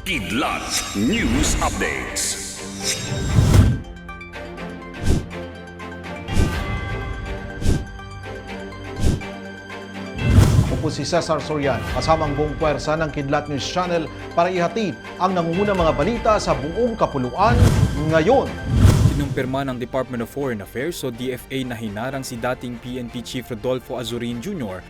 Kidlat News Updates. Ako po si Cesar Sorian, kasamang buong puwersa ng Kidlat News Channel para ihatid ang nangungunang mga balita sa buong kapuluan ngayon. Kinumpirma ng Department of Foreign Affairs o DFA na hinarang si dating PNP Chief Rodolfo Azurin Jr.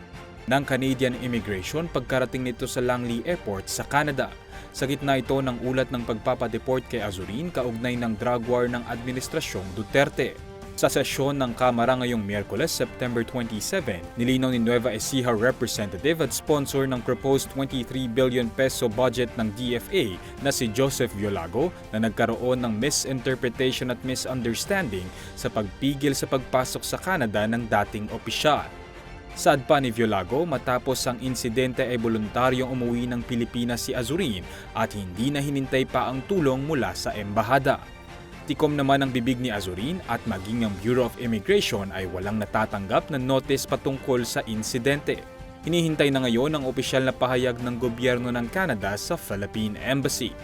ng Canadian Immigration pagkarating nito sa Langley Airport sa Canada. Sa gitna ito ng ulat ng pagpapadeport kay Azurin kaugnay ng drug war ng Administrasyong Duterte. Sa sesyon ng Kamara ngayong Miyerkules, September 27, nilinaw ni Nueva Ecija Representative at sponsor ng proposed 23 billion peso budget ng DFA na si Joseph Violago na nagkaroon ng misinterpretation at misunderstanding sa pagpigil sa pagpasok sa Canada ng dating opisyal. Saad pa ni Violago matapos ang insidente ay voluntaryong umuwi ng Pilipinas si Azurin at hindi na hinintay pa ang tulong mula sa embahada. Tikom naman ang bibig ni Azurin at maging ang Bureau of Immigration ay walang natatanggap na notice patungkol sa insidente. Hinihintay na ngayon ang opisyal na pahayag ng gobyerno ng Canada sa Philippine Embassy.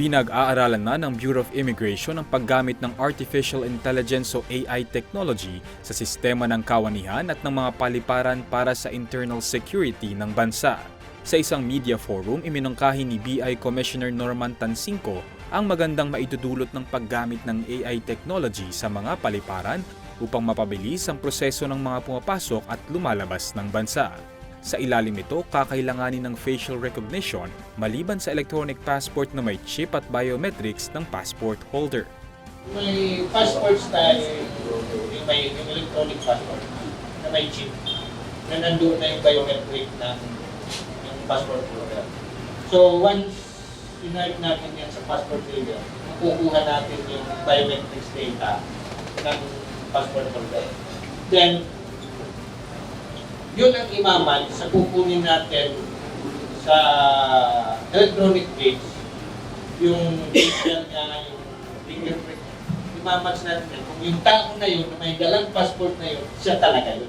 Pinag-aaralan na ng Bureau of Immigration ang paggamit ng Artificial Intelligence o AI technology sa sistema ng kawanihan at ng mga paliparan para sa internal security ng bansa. Sa isang media forum, iminungkahi ni BI Commissioner Norman Tansinko ang magandang maitudulot ng paggamit ng AI technology sa mga paliparan upang mapabilis ang proseso ng mga pumapasok at lumalabas ng bansa. Sa ilalim nito, kakailanganin ng facial recognition maliban sa electronic passport na may chip at biometrics ng passport holder. May passport style, yung may electronic passport na may chip na nandoon na yung biometric ng yung passport holder. So once inark natin yan sa passport holder, makukuha natin yung biometrics data ng passport holder. Then, yun ang imaman sa kukunin natin sa electronic base yung facial niya, yung fingerprint, imamatch natin kung yung tao na yun, may dalang passport na yun, siya talaga yun.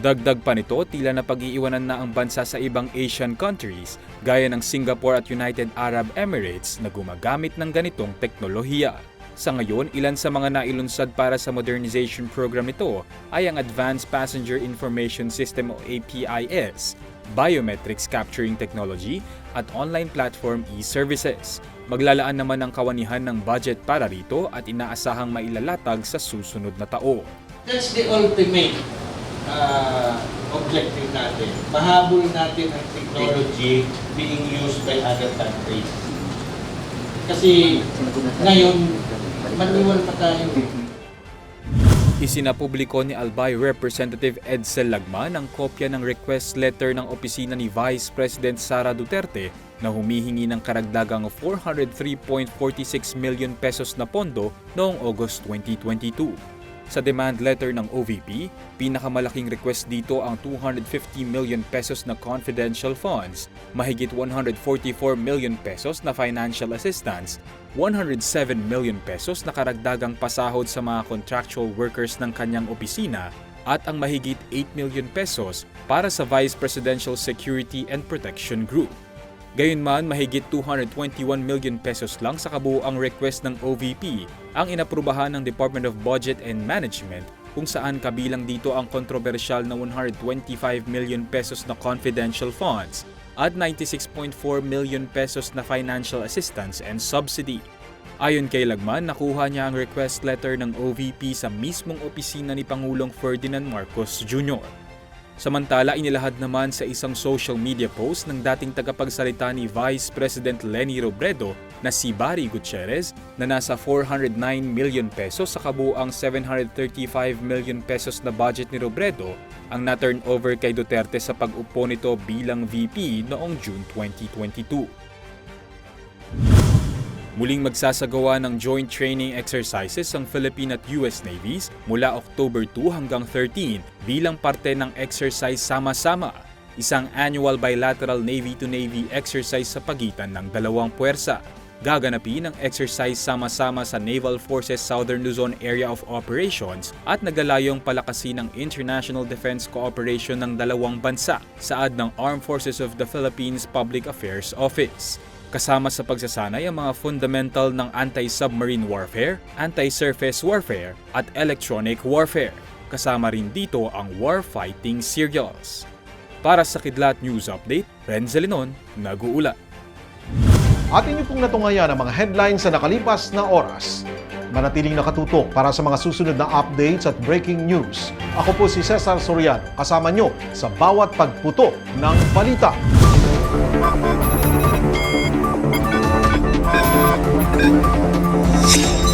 Dagdag pa nito, tila na pag-iiwanan na ang bansa sa ibang Asian countries gaya ng Singapore at United Arab Emirates na gumagamit ng ganitong teknolohiya. Sa ngayon, ilan sa mga nailunsad para sa modernization program nito ay ang Advanced Passenger Information System o APIS, Biometrics Capturing Technology at online platform e-services. Maglalaan naman ang kawanihan ng budget para rito at inaasahang mailalatag sa susunod na taon. That's the ultimate uh, objective natin. Mahabol natin ang technology being used by other countries. Kasi ngayon, maniwal pa tayo. Isinapubliko ni Albay Representative Edsel Lagman ang kopya ng request letter ng opisina ni Vice President Sara Duterte na humihingi ng karagdagang 403.46 million pesos na pondo noong August 2022. Sa demand letter ng OVP, pinakamalaking request dito ang 250 million pesos na confidential funds, mahigit 144 million pesos na financial assistance, 107 million pesos na karagdagang pasahod sa mga contractual workers ng kanyang opisina, at ang mahigit 8 million pesos para sa Vice Presidential Security and Protection Group. Gayunman, mahigit 221 million pesos lang sa kabuoang request ng OVP ang inaprubahan ng Department of Budget and Management kung saan kabilang dito ang kontrobersyal na 125 million pesos na confidential funds at 96.4 million pesos na financial assistance and subsidy. Ayon kay Lagman, nakuha niya ang request letter ng OVP sa mismong opisina ni Pangulong Ferdinand Marcos Jr. Samantala, inilahad naman sa isang social media post ng dating tagapagsalita ni Vice President Leni Robredo na si Barry Gutierrez na nasa 409 million pesos sa kabuang 735 million pesos na budget ni Robredo ang na-turn over kay Duterte sa pag-upo nito bilang VP noong June 2022. Muling magsasagawa ng joint training exercises ang Philippine at US Navies mula October 2 hanggang 13 bilang parte ng exercise sama-sama, isang annual bilateral Navy-to-Navy exercise sa pagitan ng dalawang puwersa. gaganapin ang exercise sama-sama sa Naval Forces Southern Luzon Area of Operations at nagalayong palakasin ang international defense cooperation ng dalawang bansa saad ng Armed Forces of the Philippines Public Affairs Office. Kasama sa pagsasanay ang mga fundamental ng anti-submarine warfare, anti-surface warfare at electronic warfare. Kasama rin dito ang warfighting serials. Para sa Kidlat News Update, Renzelinon, nag-uulat. At inyo pong natungayan ang mga headlines sa nakalipas na oras. Manatiling nakatutok para sa mga susunod na updates at breaking news. Ako po si Cesar Soriano, kasama nyo sa bawat pagputo ng balita. you